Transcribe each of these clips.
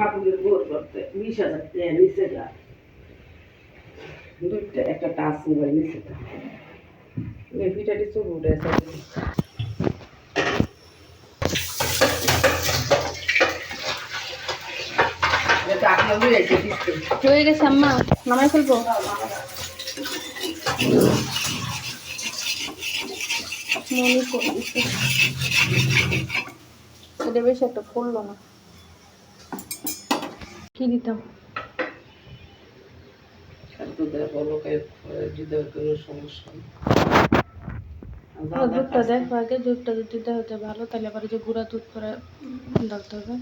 হাবুলের bore করতে। বিশ হাজার টাকা নিচে যা। দুইটা একটা টাচ মোবাইল নিচে চুল উঠে হয়ে গেছে আম্মা নামাই ফেলব? মনে বেশ একটা ফুললো না। কি দিতাম দুধটা দেখো আগে দুধটা যদি হতে ভালো তাহলে আবার যে গুঁড়া দুধ করে ডালতে হবে।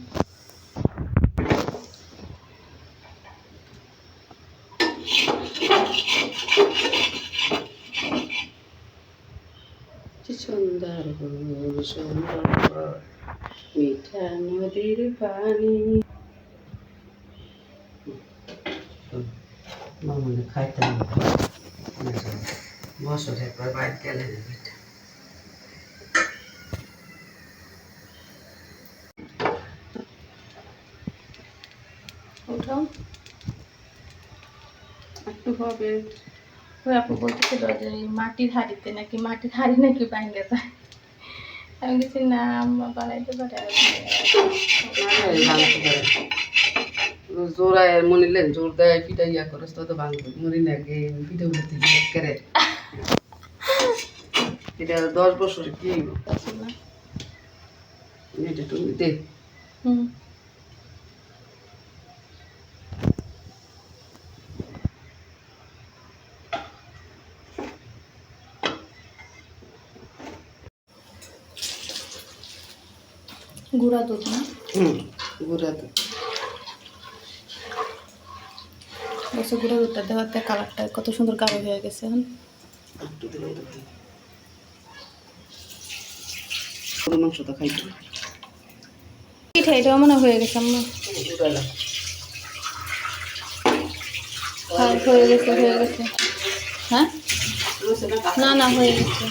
কি সুন্দর সুন্দর মিঠা নদীর পানি। মামনে খাইতে বছর একবার বাইর গেলে না মিঠা ওঠাও একটু হবে ওই আপু বলতেছিল যে এই মাটির হাড়িতে নাকি মাটির হাড়ি নাকি ভাঙে যায় আমি কিছু না আম্মা বানাইতে পারে আর জোড়ায় মনিলেন জোর দেয় পিঠা ইয়া করে তো ভাঙবে। মরি না গে পিঠা উঠতে করে। এটা দশ বছর কি? এটা তুমি দে। হুম। গুঁড়া দুধ না? হুম গুড়া তো বসে গুঁড়া দুধটা দেওয়াতে কালারটা কত সুন্দর গাঢ় হয়ে গেছে এখন। গরু তো খাইতে পিঠা এটাও মনে হয়ে গেছে গুড়ালা হ্যাঁ হয়ে গেছে হয়ে গেছে। হ্যাঁ? না না হয়ে গেছে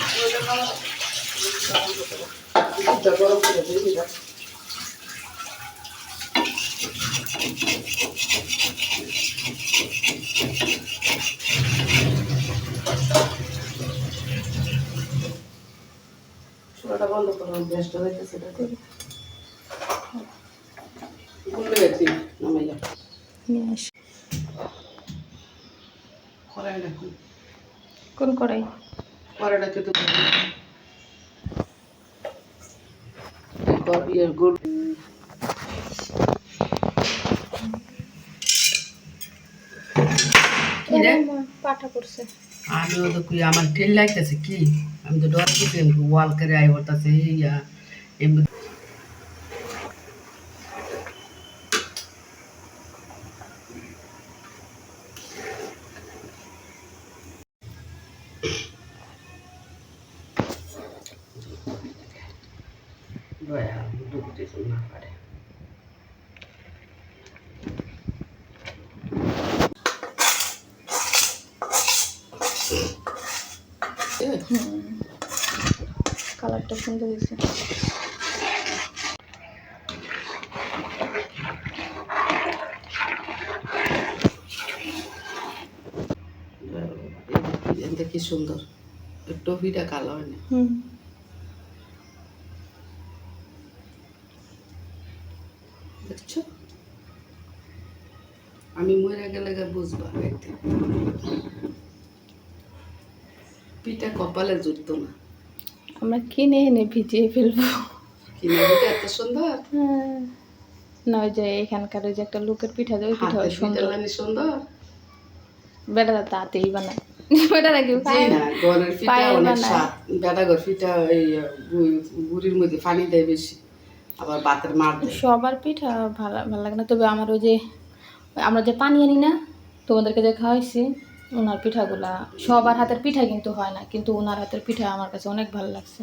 গরম করে দিয়ে দিবা। চুলাটা বন্ধ করো গ্যাসটা হইতেছে এটা করে বললে গেছি নামাইয়া কড়াই কোন কড়াই? কড়াইটাকে তো ইয়ের গোল কিরে? পাঠা করছে আমিও তো কুই, আমার ঠেল লাগতেছে কি? আমি তো ডর কিছু ওয়াল করে আই বলতেছে ইয়া, এমনি। দয়া ঢুকতে না পারে কালারটা সুন্দর হয়েছে। এটা কি সুন্দর? টফিটা কালো হয় না? দেখছ? আমি মরে গেলে বুঝবা। একদিন পিঠা কপালে জুটতো না। আমরা কিনে এনে ভিজিয়ে ফেলব। কিনে পিঠা এত সুন্দর? হ্যাঁ। না ওই যে এখানকার ওই যে একটা লোকের পিঠা ওই পিঠা সুন্দর। লানি সুন্দর? বেটারা তাতেই বানায়। বেটারা কি জি না পিঠা পায়ের অনেক স্বাদ। বেটা পিঠা এই বুড়ির মধ্যে পানি দেয় বেশি আবার বাতের মার সবার পিঠা ভালো ভালো লাগে না। তবে আমার ওই যে আমরা যে পানি আনি না তোমাদেরকে যে খাওয়াইছি ওনার পিঠাগুলা সবার হাতের পিঠা কিন্তু হয় না কিন্তু ওনার হাতের পিঠা আমার কাছে অনেক ভালো লাগছে।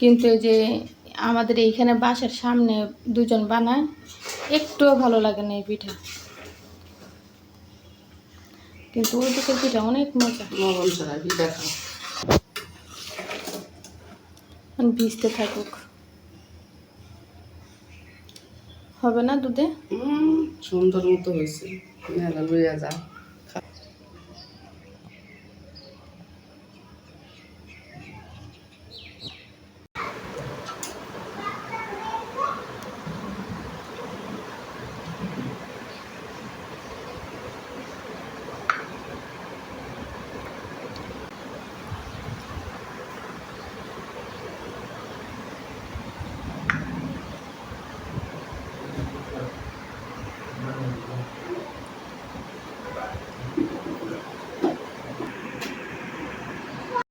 কিন্তু যে আমাদের এইখানে বাসার সামনে দুজন বানায় একটুও ভালো লাগে না এই পিঠা। কিন্তু ওই দিকের পিঠা অনেক মজা। ভিজতে থাকুক। হবে না দুধে? সুন্দর মতো হয়েছে। 你看这路也脏